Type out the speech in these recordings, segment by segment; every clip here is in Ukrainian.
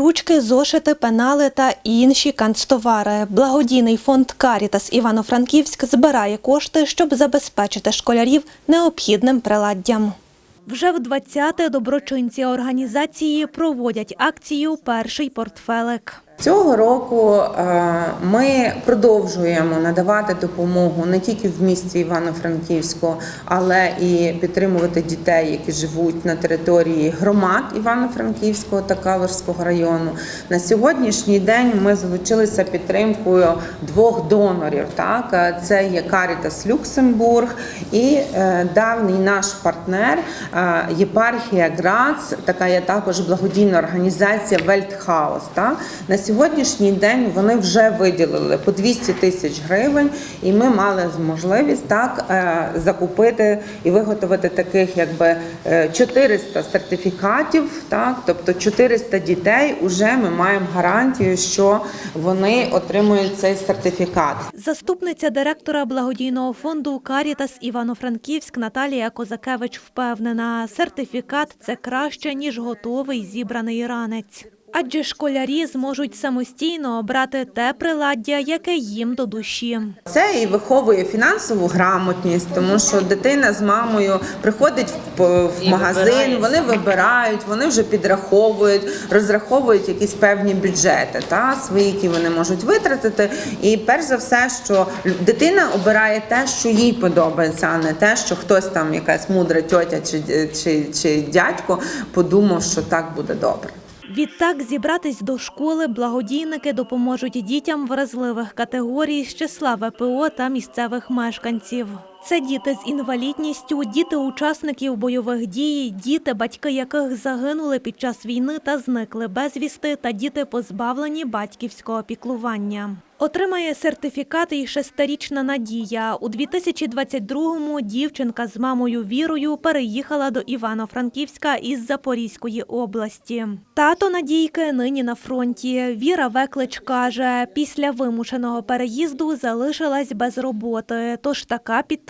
ручки, зошити, пенали та інші канцтовари. Благодійний фонд Карітас Івано-Франківськ збирає кошти, щоб забезпечити школярів необхідним приладдям. Вже в 20-те доброчинці організації проводять акцію Перший портфелик. Цього року е, ми продовжуємо надавати допомогу не тільки в місті Івано-Франківську, але і підтримувати дітей, які живуть на території громад Івано-Франківського та Калужського району. На сьогоднішній день ми залучилися підтримкою двох донорів. Так Е, це є Карітас Люксембург і е, давній наш партнер єпархія Грац, така є також благодійна організація Вельтхаус. Так? Сьогоднішній день вони вже виділили по 200 тисяч гривень, і ми мали можливість так е, закупити і виготовити таких якби е, 400 сертифікатів. Так, тобто 400 дітей. Уже ми маємо гарантію, що вони отримують цей сертифікат. Заступниця директора благодійного фонду Карітас Івано-Франківськ Наталія Козакевич впевнена, сертифікат це краще ніж готовий зібраний ранець. Адже школярі зможуть самостійно обрати те приладдя, яке їм до душі. Це і виховує фінансову грамотність, тому що дитина з мамою приходить в, магазин, вони вибирають, вони вже підраховують, розраховують якісь певні бюджети, та свої, які вони можуть витратити. І перш за все, що дитина обирає те, що їй подобається, а не те, що хтось там, якась мудра тьотя чи, чи, чи дядько подумав, що так буде добре. Відтак зібратись до школи благодійники допоможуть дітям вразливих категорій з числа ВПО та місцевих мешканців. Це діти з інвалідністю, діти учасників бойових дій, діти, батьки яких загинули під час війни та зникли безвісти, та діти позбавлені батьківського піклування. Отримає сертифікат і шестирічна Надія. У 2022-му дівчинка з мамою Вірою переїхала до Івано-Франківська із Запорізької області. Тато Надійки нині на фронті. Віра Веклич каже, після вимушеного переїзду залишилась без роботи, тож така підтримка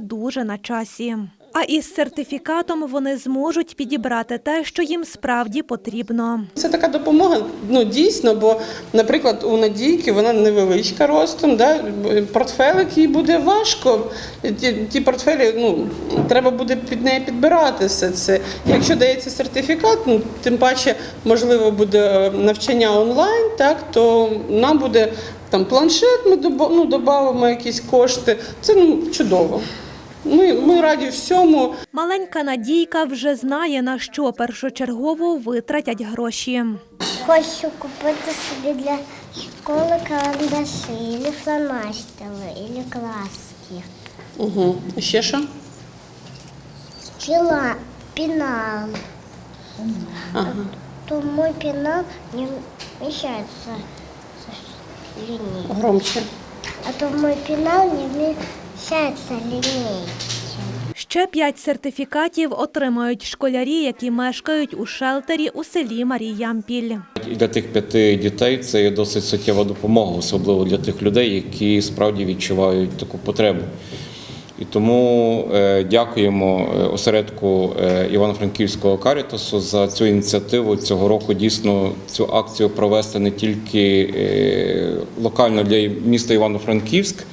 дуже на часі. А із сертифікатом вони зможуть підібрати те, що їм справді потрібно. Це така допомога, ну дійсно, бо, наприклад, у Надійки вона невеличка ростом, да? портфелик їй буде важко. Ті, ті портфелі, ну, треба буде під неї підбирати все це. Якщо дається сертифікат, ну, тим паче, можливо, буде навчання онлайн, так, то нам буде там планшет, ми ну, додамо якісь кошти. Це ну, чудово. Ми, ми раді всьому. Маленька Надійка вже знає, на що першочергово витратять гроші. Хочу купити собі для школи карандаші, або фломастери, або краски. Угу. Ще що? Пила, пенал. Ага. То мой пенал не вмещается с. Громче. А то мой пенал не вмещается линейки. Ще п'ять сертифікатів отримають школярі, які мешкають у шелтері у селі Маріямпіль. Для тих п'яти дітей це є досить суттєва допомога, особливо для тих людей, які справді відчувають таку потребу. І тому е, дякуємо е, осередку е, Івано-Франківського карітасу за цю ініціативу цього року. Дійсно, цю акцію провести не тільки локально для міста Івано-Франківськ,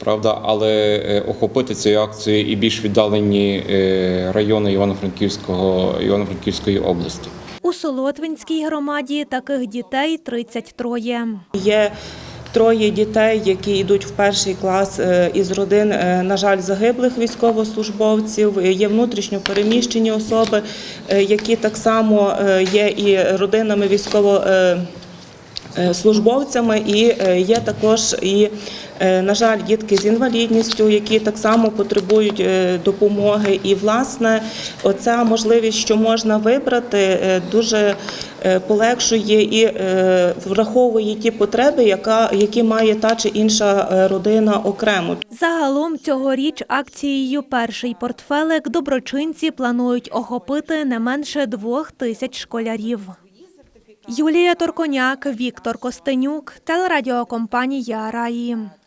правда, але е, охопити цією акцією і більш віддалені е, райони Івано-Франківського Івано-Франківської області. У Солотвинській громаді таких дітей 33. Є троє дітей, які йдуть в перший клас е, із родин, на жаль, загиблих військовослужбовців. Є внутрішньо переміщені особи, які так само є і родинами військово. Службовцями і є також і, на жаль, дітки з інвалідністю, які так само потребують е, допомоги. І, власне, оця можливість, що можна вибрати, е, дуже е, полегшує і е, враховує ті потреби, яка, які має та чи інша е, родина окремо. Загалом цьогоріч акцією Перший портфелик доброчинці планують охопити не менше двох тисяч школярів. Юлія Торконяк, Віктор Костенюк, телерадіокомпанія Раї.